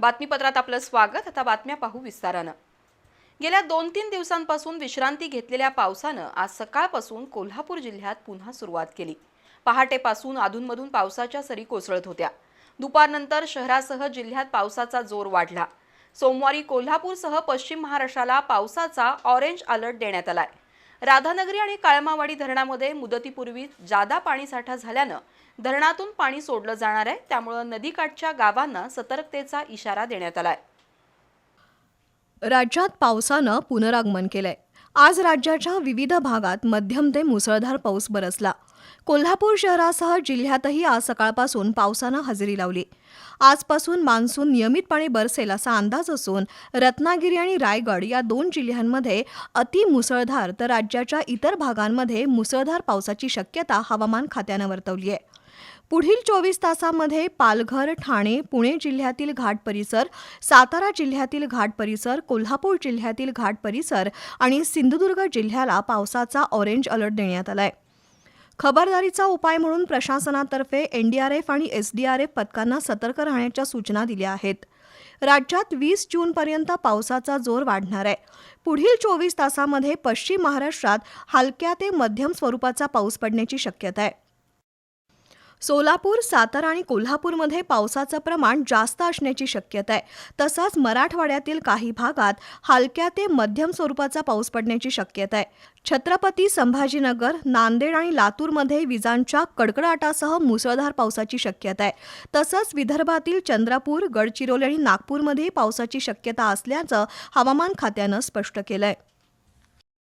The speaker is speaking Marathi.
बातमीपत्रात आपलं स्वागत. आता बातम्या पाहू विस्तारानं. गेल्या दोन तीन दिवसांपासून विश्रांती घेतलेल्या पावसानं आज सकाळपासून कोल्हापूर जिल्ह्यात पुन्हा सुरुवात केली. पहाटेपासून अधूनमधून पावसाच्या सरी कोसळत होत्या. दुपारनंतर शहरासह जिल्ह्यात पावसाचा जोर वाढला. सोमवारी कोल्हापूरसह पश्चिम महाराष्ट्राला पावसाचा ऑरेंज अलर्ट देण्यात आलाय. राधानगरी आणि काळमावाडी धरणामध्ये मुदतीपूर्वी जादा पाणीसाठा झाल्यानं धरणातून पाणी सोडलं जाणार आहे. त्यामुळं नदीकाठच्या गावांना सतर्कतेचा इशारा देण्यात आलाय. राज्यात पावसानं पुनरागमन केलंय. आज राज्याच्या विविध भागात मध्यम ते मुसळधार पाऊस बरसला. कोल्हापूर शहरासह जिल्ह्यातही आज सकाळपासून पावसानं हजेरी लावली. आजपासून मान्सून नियमितपणे बरसेल असा अंदाज असून रत्नागिरी आणि रायगड या दोन जिल्ह्यांमध्ये अति मुसळधार तर राज्याच्या इतर भागांमध्ये मुसळधार पावसाची शक्यता हवामान खात्यानं वर्तवली आहे. पुढील चोवीस तासांमध्ये पालघर ठाणे पुणे जिल्ह्यातील घाट परिसर सातारा जिल्ह्यातील घाट परिसर कोल्हापूर जिल्ह्यातील घाट परिसर आणि सिंधुदुर्ग जिल्ह्याला पावसाचा ऑरेंज अलर्ट देण्यात आलाय. खबरदारीचा उपाय म्हणून प्रशासनातर्फे एनडीआरएफ आणि एसडीआरएफ पथकांना सतर्क राहण्याच्या सूचना दिल्या आहेत. राज्यात वीस जूनपर्यंत पावसाचा जोर वाढणार आहे. पुढील चोवीस तासांमध्ये पश्चिम महाराष्ट्रात हलक्या ते मध्यम स्वरूपाचा पाऊस पडण्याची शक्यता आहे. सोलापूर सातारा आणि कोल्हापूरमध्ये पावसाचं प्रमाण जास्त असण्याची शक्यता आहे. तसंच मराठवाड्यातील काही भागात हलक्या ते मध्यम स्वरूपाचा पाऊस पडण्याची शक्यता आहे. छत्रपती संभाजीनगर नांदेड आणि लातूरमध्ये विजांच्या कडकडाटासह मुसळधार पावसाची शक्यता आहे. तसंच विदर्भातील चंद्रपूर गडचिरोली आणि नागपूरमध्ये पावसाची शक्यता असल्याचं हवामान खात्यानं स्पष्ट केलं आहे